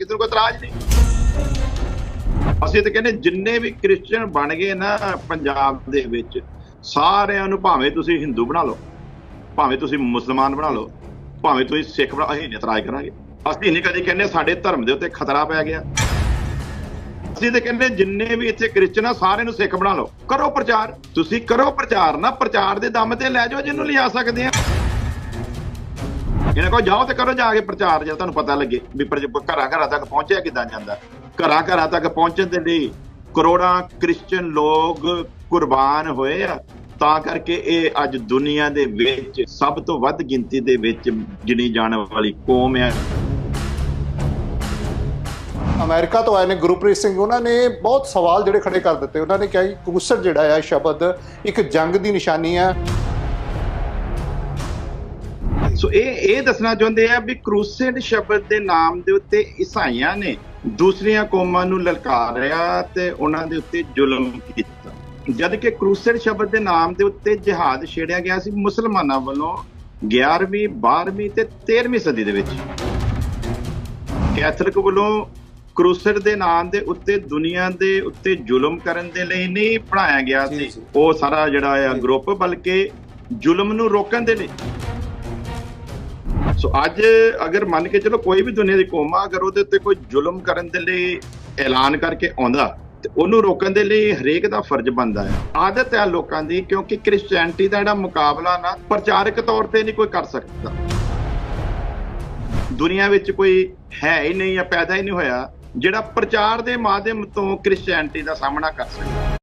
ਕਿਸੇ ਨੂੰ ਕੋਈ ਇਤਰਾਜ਼ ਨਹੀਂ। ਅਸੀਂ ਤਾਂ ਕਹਿੰਦੇ ਜਿੰਨੇ ਵੀ ਕ੍ਰਿਸਚੀਅਨ ਬਣ ਗਏ ਨਾ ਪੰਜਾਬ ਦੇ ਵਿੱਚ, ਸਾਰਿਆਂ ਨੂੰ ਭਾਵੇਂ ਤੁਸੀਂ ਹਿੰਦੂ ਬਣਾ ਲਓ, ਭਾਵੇਂ ਤੁਸੀਂ ਮੁਸਲਮਾਨ ਬਣਾ ਲਓ, ਭਾਵੇਂ ਤੁਸੀਂ ਸਿੱਖ ਬਣਾ, ਅਸੀਂ ਇਤਰਾਜ਼ ਕਰਾਂਗੇ। ਅਸੀਂ ਨਹੀਂ ਕਦੇ ਕਹਿੰਦੇ ਸਾਡੇ ਧਰਮ ਦੇ ਉੱਤੇ ਖਤਰਾ ਪੈ ਗਿਆ। ਅਸੀਂ ਤਾਂ ਕਹਿੰਦੇ ਜਿੰਨੇ ਵੀ ਇੱਥੇ ਕ੍ਰਿਸਚਨ ਆ, ਸਾਰਿਆਂ ਨੂੰ ਸਿੱਖ ਬਣਾ ਲਓ। ਕਰੋ ਪ੍ਰਚਾਰ। ਤੁਸੀਂ ਕਰੋ ਪ੍ਰਚਾਰ ਨਾ, ਪ੍ਰਚਾਰ ਦੇ ਦਮ ਤੇ ਲੈ ਜਾਓ, ਜਿਹਨੂੰ ਲਿਆ ਸਕਦੇ ਆ। ਇਹਨਾਂ ਕੋਲ ਜਾਓ ਤੇ ਕਰੋ ਜਾ ਕੇ ਪ੍ਰਚਾਰ ਜੇ ਤੁਹਾਨੂੰ ਪਤਾ ਲੱਗੇ ਵੀ ਘਰਾਂ ਘਰਾਂ ਤੱਕ ਪਹੁੰਚਿਆ ਕਿੱਦਾਂ ਜਾਂਦਾ। ਘਰਾਂ ਘਰਾਂ ਤੱਕ ਪਹੁੰਚਣ ਦੇ ਲਈ ਕਰੋੜਾਂ ਕ੍ਰਿਸਚੀਅਨ ਲੋਕ ਕੁਰਬਾਨ ਹੋਏ ਆ। ਤਾਂ ਕਰਕੇ ਇਹ ਅੱਜ ਦੁਨੀਆ ਦੇ ਵਿੱਚ ਸਭ ਤੋਂ ਵੱਧ ਗਿਣਤੀ ਦੇ ਵਿੱਚ ਗਿਣੀ ਜਾਣ ਵਾਲੀ ਕੌਮ ਹੈ। ਅਮਰੀਕਾ ਤੋਂ ਆਏ ਨੇ ਗੁਰਪ੍ਰੀਤ ਸਿੰਘ, ਉਹਨਾਂ ਨੇ ਬਹੁਤ ਸਵਾਲ ਜਿਹੜੇ ਖੜੇ ਕਰ ਦਿੱਤੇ। ਉਹਨਾਂ ਨੇ ਕਿਹਾ ਕਿ ਕੂਸਰ ਜਿਹੜਾ ਹੈ ਸ਼ਬਦ ਇੱਕ ਜੰਗ ਦੀ ਨਿਸ਼ਾਨੀ ਹੈ। ਸੋ ਇਹ ਇਹ ਦੱਸਣਾ ਚਾਹੁੰਦੇ ਆ ਵੀ ਕਰੂਸੇਡ ਸ਼ਬਦ ਦੇ ਨਾਮ ਦੇ ਉੱਤੇ ਈਸਾਈਆਂ ਨੇ ਦੂਸਰੀਆਂ ਕੌਮਾਂ ਨੂੰ ਲਲਕਾਰਿਆ ਤੇ ਉਹਨਾਂ ਦੇ ਉੱਤੇ ਜ਼ੁਲਮ ਕੀਤਾ ਜਦ ਕਿ ਕਰੂਸੇਡ ਸ਼ਬਦ ਦੇ ਨਾਮ ਦੇ ਉੱਤੇ ਜਿਹਾਦ ਛੇੜਿਆ ਗਿਆ ਸੀ ਮੁਸਲਮਾਨਾਂ ਵੱਲੋਂ 11ਵੀਂ 12ਵੀਂ ਤੇ 13ਵੀਂ ਸਦੀ ਦੇ ਵਿੱਚ ਕੈਥੋਲਿਕ ਵੱਲੋਂ ਕਰੂਸੇਡ ਦੇ ਨਾਮ ਦੇ ਉੱਤੇ ਦੁਨੀਆ ਦੇ ਉੱਤੇ ਜ਼ੁਲਮ ਕਰਨ ਦੇ ਲਈ ਨਹੀਂ ਬਣਾਇਆ ਗਿਆ ਸੀ। ਉਹ ਸਾਰਾ ਜਿਹੜਾ ਆ। ਗਰੁੱਪ ਬਲਕਿ ਜ਼ੁਲਮ ਨੂੰ ਰੋਕਣ ਦੇ ਲਈ ਸੋ ਅੱਜ ਅਗਰ ਮੰਨ ਕੇ ਚਲੋ ਕੋਈ ਵੀ ਦੁਨੀਆ ਦੀ ਕੌਮ ਆ, ਅਗਰ ਉਹਦੇ ਉੱਤੇ ਕੋਈ ਜ਼ੁਲਮ ਕਰਨ ਦੇ ਲਈ ਐਲਾਨ ਕਰਕੇ ਆਉਂਦਾ, ਤੇ ਉਹਨੂੰ ਰੋਕਣ ਦੇ ਲਈ ਹਰੇਕ ਦਾ ਫਰਜ਼ ਬਣਦਾ ਹੈ। ਆਦਤ ਹੈ ਲੋਕਾਂ ਦੀ, ਕਿਉਂਕਿ ਕ੍ਰਿਸਚੀਅਨਿਟੀ ਦਾ ਜਿਹੜਾ ਮੁਕਾਬਲਾ ਨਾ, ਪ੍ਰਚਾਰਕ ਤੌਰ ਤੇ ਨਹੀਂ ਕੋਈ ਕਰ ਸਕਦਾ। ਦੁਨੀਆ ਵਿੱਚ ਕੋਈ ਹੈ ਹੀ ਨਹੀਂ ਜਾਂ ਪੈਦਾ ਹੀ ਨਹੀਂ ਹੋਇਆ, ਜਿਹੜਾ ਪ੍ਰਚਾਰ ਦੇ ਮਾਧਿਅਮ ਤੋਂ ਕ੍ਰਿਸਚੀਅਨਿਟੀ ਦਾ ਸਾਹਮਣਾ ਕਰ ਸਕਦਾ।